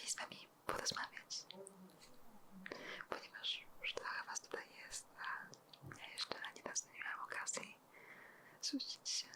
dzisiaj z Wami porozmawiać, ponieważ już trochę Was tutaj jest, a ja jeszcze ani razu nie miałam okazji zwrócić się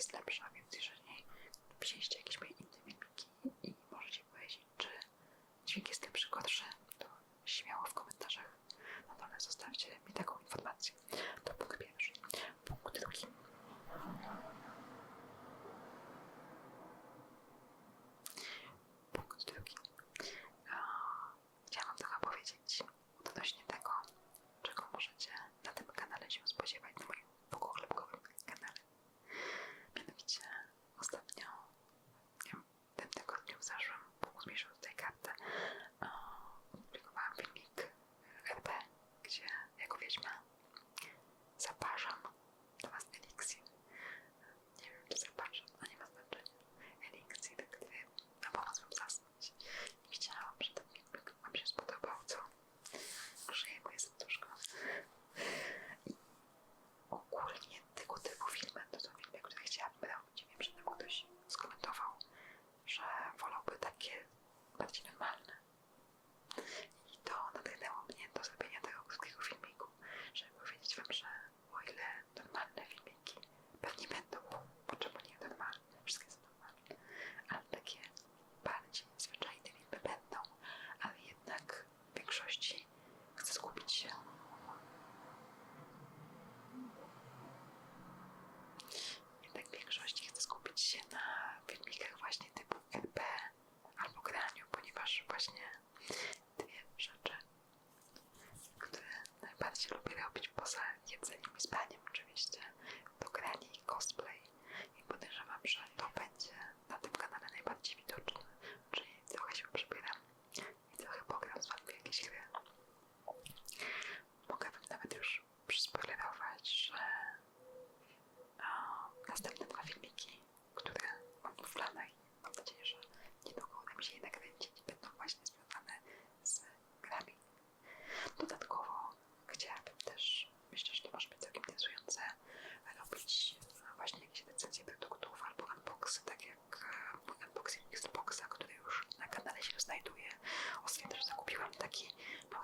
jest lepsza, więc jeżeli wzięliście jakieś Wiedźma. Zapraszam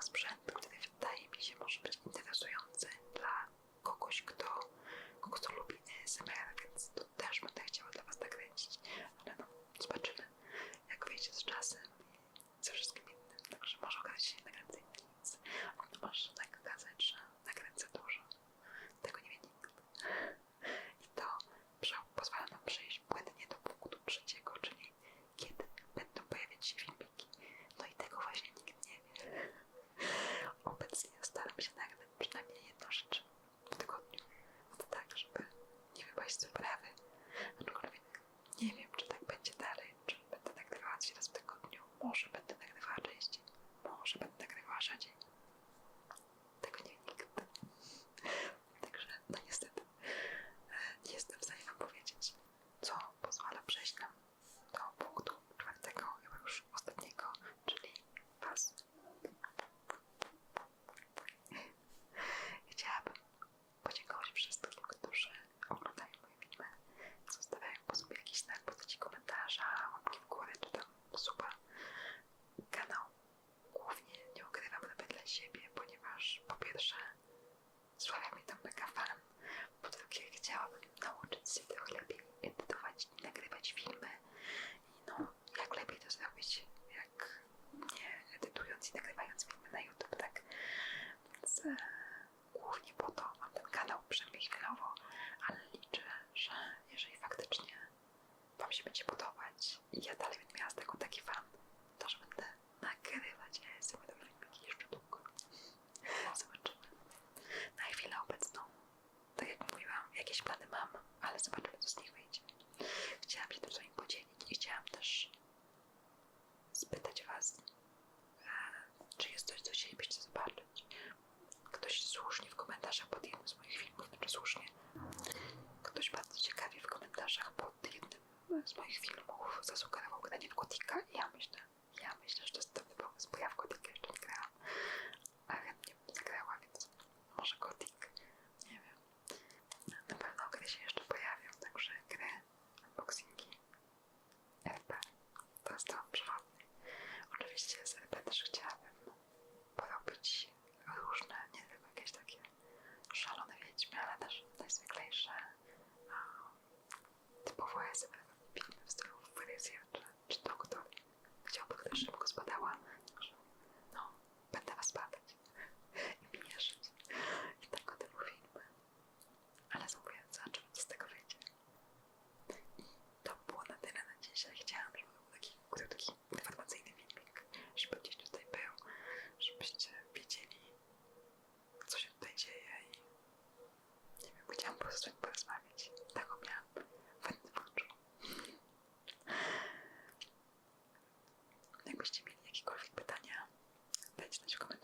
госпожа. tych filmów zasugerował granie w Gotika. I ja myślę, ja myślę, że to jest dobry pomysł, bo ja w Gotika jeszcze nie grałam, ale nie, nie grała, więc może Gotik, nie wiem. Na pewno gry się jeszcze pojawią, także gry, unboxingi, RP, to jest to przewodnie. Oczywiście z RP też chciałabym porobić różne, nie tylko jakieś takie szalone wiedźmy, ale też najzwyklejsze, typowo SB z nimi porozmawiać. Taką miałam fajną oczu. Jakbyście mieli jakiekolwiek pytania, dajcie znać w komentarzu.